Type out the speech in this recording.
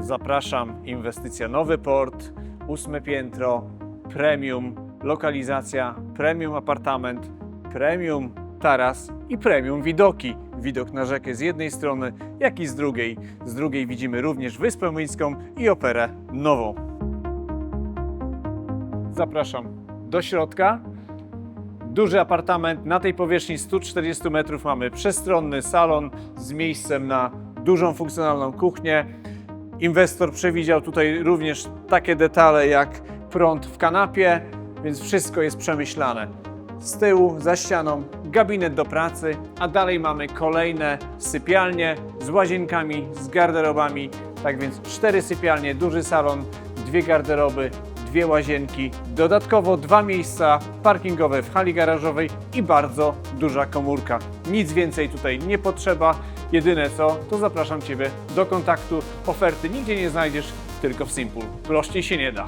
Zapraszam, inwestycja Nowy Port, ósme piętro, premium, lokalizacja, premium apartament, premium taras i premium widoki. Widok na rzekę z jednej strony, jak i z drugiej. Z drugiej widzimy również Wyspę Myńską i Operę Nową. Zapraszam do środka. Duży apartament na tej powierzchni 140 metrów mamy przestronny salon z miejscem na dużą funkcjonalną kuchnię. Inwestor przewidział tutaj również takie detale jak prąd w kanapie, więc wszystko jest przemyślane. Z tyłu, za ścianą, gabinet do pracy, a dalej mamy kolejne sypialnie z łazienkami, z garderobami. Tak więc cztery sypialnie, duży salon, dwie garderoby, dwie łazienki, dodatkowo dwa miejsca parkingowe w hali garażowej i bardzo duża komórka. Nic więcej tutaj nie potrzeba. Jedyne co, to zapraszam Ciebie do kontaktu. Oferty nigdzie nie znajdziesz, tylko w Simple. Prościej się nie da.